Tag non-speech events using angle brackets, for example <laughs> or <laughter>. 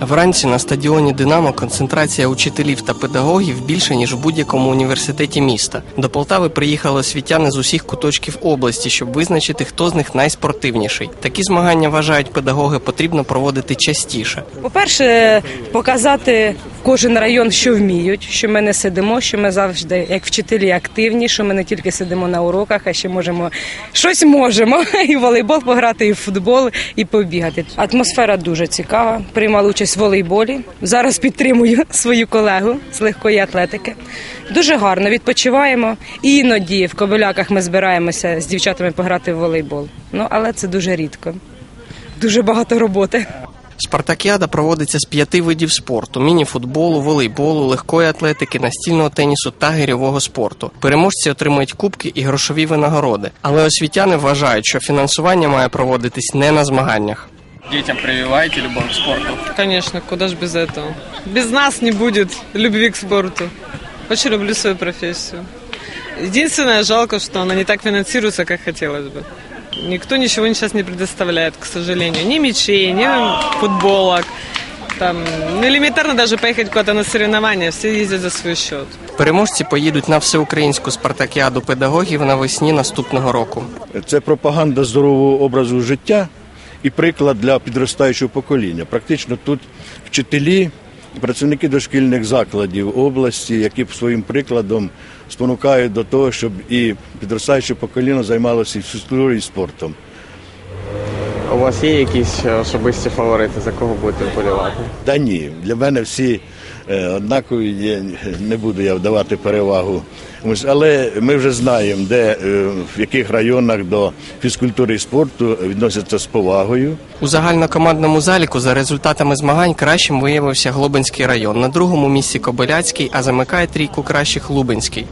Вранці на стадіоні Динамо концентрація учителів та педагогів більше ніж в будь-якому університеті міста. До Полтави приїхали освітяни з усіх куточків області, щоб визначити, хто з них найспортивніший. Такі змагання вважають педагоги потрібно проводити частіше. По-перше, показати кожен район, що вміють, що ми не сидимо, що ми завжди, як вчителі, активні, що ми не тільки сидимо на уроках, а ще можемо щось можемо. <laughs> І волейбол пограти, і в футбол, і побігати. Атмосфера дуже цікава. Приймала участь в волейболі. Зараз підтримую <laughs> свою колегу з легкої атлетики. Дуже гарно відпочиваємо. Іноді в Ковеляках ми збираємося з дівчатами пограти в волейбол. Ну але це дуже рідко. Дуже багато роботи. Спартакіада проводиться з п'яти видів спорту: міні-футболу, волейболу, легкої атлетики, настільного тенісу та гирьового спорту. Переможці отримують кубки і грошові винагороди. Але освітяни вважають, що фінансування має проводитись не на змаганнях. Дітям прививаєте любов к спорту. Конечно, куда ж без этого. Без нас не будет любви к спорту. Очень люблю свою профессию. Единственное, жалко, что она не так финансируется, как хотелось бы. Никто ничего сейчас не предоставляет, к сожалению. Ни мячей, ни футболок. Там, ну, элементарно даже поехать куда-то на соревнования, все ездят за свой счет. Переможці поїдуть на всеукраїнську спартакіаду педагогів навесні наступного року. Це пропаганда здорового образу життя і приклад для підростаючого покоління. Практично тут вчителі, працівники дошкільних закладів області, які своїм прикладом спонукають до того, щоб і підростаюче покоління займалося фізкультурою, і спортом. У вас є якісь е, особисті фаворити, за кого будете вболівати? Та ні, для мене всі е, однакові є, не буду я вдавати перевагу. Але ми вже знаємо, де е, в яких районах до фізкультури і спорту відносяться з повагою. У загальнокомандному заліку за результатами змагань кращим виявився Глобинський район. На другому місці Кобиляцький, а замикає трійку кращих Лубенський.